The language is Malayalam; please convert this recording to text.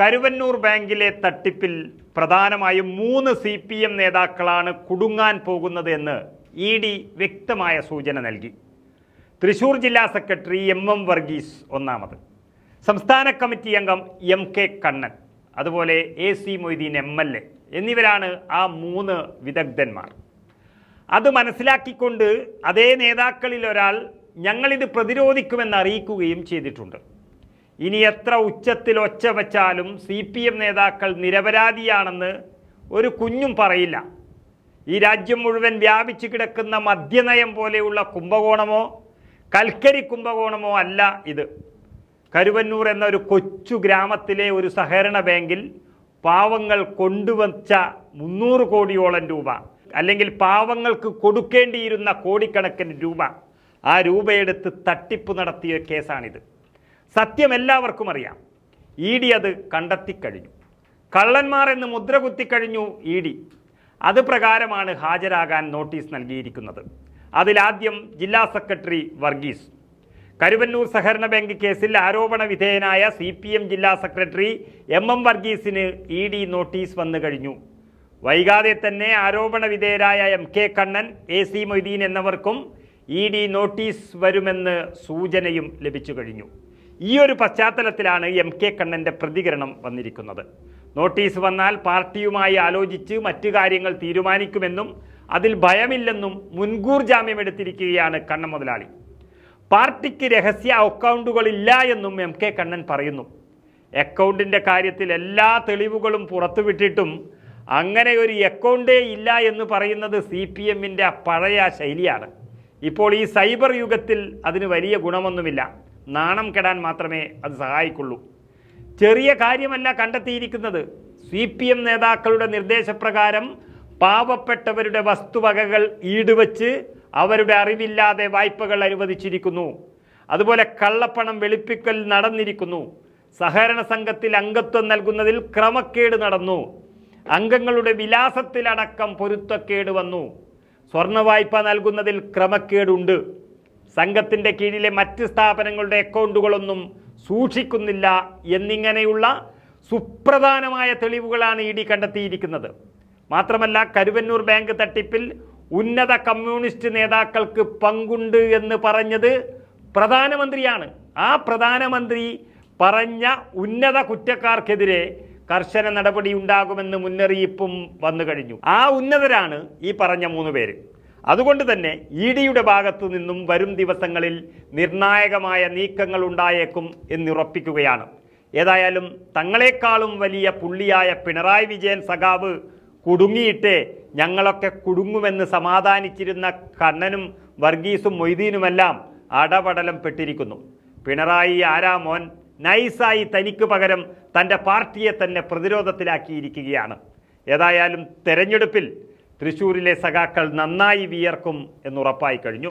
കരുവന്നൂർ ബാങ്കിലെ തട്ടിപ്പിൽ പ്രധാനമായും മൂന്ന് സി പി എം നേതാക്കളാണ് കുടുങ്ങാൻ പോകുന്നത് എന്ന് ഇ ഡി വ്യക്തമായ സൂചന നൽകി. തൃശൂർ ജില്ലാ സെക്രട്ടറി എം എം വർഗീസ് ഒന്നാമത്. സംസ്ഥാന കമ്മിറ്റി അംഗം എം കെ കണ്ണൻ അതുപോലെ A C Moideen M L A എന്നിവരാണ് ആ മൂന്ന് വിദഗ്ധന്മാർ. അത് മനസ്സിലാക്കിക്കൊണ്ട് അതേ നേതാക്കളിൽ ഒരാൾ ഞങ്ങളിത് പ്രതിരോധിക്കുമെന്ന് അറിയിക്കുകയും ചെയ്തിട്ടുണ്ട്. ഇനി എത്ര ഉച്ചത്തിൽ ഒച്ച വച്ചാലും സി പി എം നേതാക്കൾ നിരപരാധിയാണെന്ന് ഒരു കുഞ്ഞും പറയില്ല. ഈ രാജ്യം മുഴുവൻ വ്യാപിച്ചു കിടക്കുന്ന മദ്യനയം പോലെയുള്ള കുംഭകോണമോ കൽക്കരി കുംഭകോണമോ അല്ല ഇത്. കരുവന്നൂർ എന്ന ഒരു കൊച്ചു ഗ്രാമത്തിലെ ഒരു സഹകരണ ബാങ്കിൽ പാവങ്ങൾ കൊണ്ടുവച്ച മുന്നൂറ് കോടിയോളം രൂപ അല്ലെങ്കിൽ പാവങ്ങൾക്ക് കൊടുക്കേണ്ടിയിരുന്ന കോടിക്കണക്കിന് രൂപ ആ രൂപയെടുത്ത് തട്ടിപ്പ് നടത്തിയ കേസാണിത്. സത്യം എല്ലാവർക്കും അറിയാം. ഇ ഡി അത് കണ്ടെത്തിക്കഴിഞ്ഞു. കള്ളന്മാർ എന്ന് മുദ്ര കുത്തിക്കഴിഞ്ഞു ഇ ഡി. അത് പ്രകാരമാണ് ഹാജരാകാൻ നോട്ടീസ് നൽകിയിരിക്കുന്നത്. അതിലാദ്യം ജില്ലാ സെക്രട്ടറി വർഗീസ്. കരുവന്നൂർ സഹകരണ ബാങ്ക് കേസിൽ ആരോപണ വിധേയനായ സി പി എം ജില്ലാ സെക്രട്ടറി എം എം വർഗീസിന് ഇ ഡി നോട്ടീസ് വന്നു കഴിഞ്ഞു. വൈകാതെ തന്നെ ആരോപണ വിധേയരായ M K Kannan A C Moideen എന്നിവർക്കും ഇ ഡി നോട്ടീസ് വരുമെന്ന് സൂചനയും ലഭിച്ചു കഴിഞ്ഞു. ഈ ഒരു പശ്ചാത്തലത്തിലാണ് എം കെ കണ്ണന്റെ പ്രതികരണം വന്നിരിക്കുന്നത്. നോട്ടീസ് വന്നാൽ പാർട്ടിയുമായി ആലോചിച്ച് മറ്റു കാര്യങ്ങൾ തീരുമാനിക്കുമെന്നും അതിൽ ഭയമില്ലെന്നും മുൻകൂർ ജാമ്യം എടുത്തിരിക്കുകയാണ് കണ്ണൻ മുതലാളി. പാർട്ടിക്ക് രഹസ്യ അക്കൗണ്ടുകളില്ല എന്നും എം കെ കണ്ണൻ പറയുന്നു. അക്കൗണ്ടിന്റെ കാര്യത്തിൽ എല്ലാ തെളിവുകളും പുറത്തുവിട്ടിട്ടും അങ്ങനെ ഒരു അക്കൗണ്ടേ ഇല്ല എന്ന് പറയുന്നത് സി പി എമ്മിന്റെ പഴയ ശൈലിയാണ്. ഇപ്പോൾ ഈ സൈബർ യുഗത്തിൽ അതിന് വലിയ ഗുണമൊന്നുമില്ല. നാണം കെടാൻ മാത്രമേ അത് സഹായിക്കുള്ളൂ. ചെറിയ കാര്യമല്ല കണ്ടെത്തിയിരിക്കുന്നത്. സി പി എം നേതാക്കളുടെ നിർദ്ദേശപ്രകാരം പാവപ്പെട്ടവരുടെ വസ്തുവകകൾ ഈടുവച്ച് അവരുടെ അറിവില്ലാതെ വായ്പകൾ അനുവദിച്ചിരിക്കുന്നു. അതുപോലെ കള്ളപ്പണം വെളുപ്പിക്കൽ നടന്നിരിക്കുന്നു. സഹകരണ സംഘത്തിൽ അംഗത്വം നൽകുന്നതിൽ ക്രമക്കേട് നടന്നു. അംഗങ്ങളുടെ വിലാസത്തിലടക്കം പൊരുത്തക്കേട് വന്നു. സ്വർണ വായ്പ നൽകുന്നതിൽ ക്രമക്കേടുണ്ട്. സംഘത്തിന്റെ കീഴിലെ മറ്റ് സ്ഥാപനങ്ങളുടെ അക്കൗണ്ടുകളൊന്നും സൂക്ഷിക്കുന്നില്ല എന്നിങ്ങനെയുള്ള സുപ്രധാനമായ തെളിവുകളാണ് ഇ ഡി കണ്ടെത്തിയിരിക്കുന്നത്. മാത്രമല്ല കരുവന്നൂർ ബാങ്ക് തട്ടിപ്പിൽ ഉന്നത കമ്മ്യൂണിസ്റ്റ് നേതാക്കൾക്ക് പങ്കുണ്ട് എന്ന് പറഞ്ഞത് പ്രധാനമന്ത്രിയാണ്. ആ പ്രധാനമന്ത്രി പറഞ്ഞ ഉന്നത കുറ്റക്കാർക്കെതിരെ കർശന നടപടി ഉണ്ടാകുമെന്ന് മുന്നറിയിപ്പും വന്നു കഴിഞ്ഞു. ആ ഉന്നതരാണ് ഈ പറഞ്ഞ മൂന്ന് പേര്. അതുകൊണ്ട് തന്നെ ഇ ഡിയുടെ ഭാഗത്തു നിന്നും വരും ദിവസങ്ങളിൽ നിർണായകമായ നീക്കങ്ങൾ ഉണ്ടായേക്കും എന്നുറപ്പിക്കുകയാണ്. ഏതായാലും തങ്ങളെക്കാളും വലിയ പുള്ളിയായ പിണറായി വിജയൻ സഖാവ് കുടുങ്ങിയിട്ട് ഞങ്ങളൊക്കെ കുടുങ്ങുമെന്ന് സമാധാനിച്ചിരുന്ന കണ്ണനും വർഗീസും മൊയ്തീനുമെല്ലാം അടപടലം പെട്ടിരിക്കുന്നു. പിണറായി ആരാമോൻ നൈസായി തനിക്ക് പകരം തന്റെ പാർട്ടിയെ തന്നെ പ്രതിരോധത്തിലാക്കിയിരിക്കുകയാണ്. ഏതായാലും തെരഞ്ഞെടുപ്പിൽ തൃശ്ശൂരിലെ സഖാക്കൾ നന്നായി വിയർക്കും എന്നുറപ്പായി കഴിഞ്ഞു.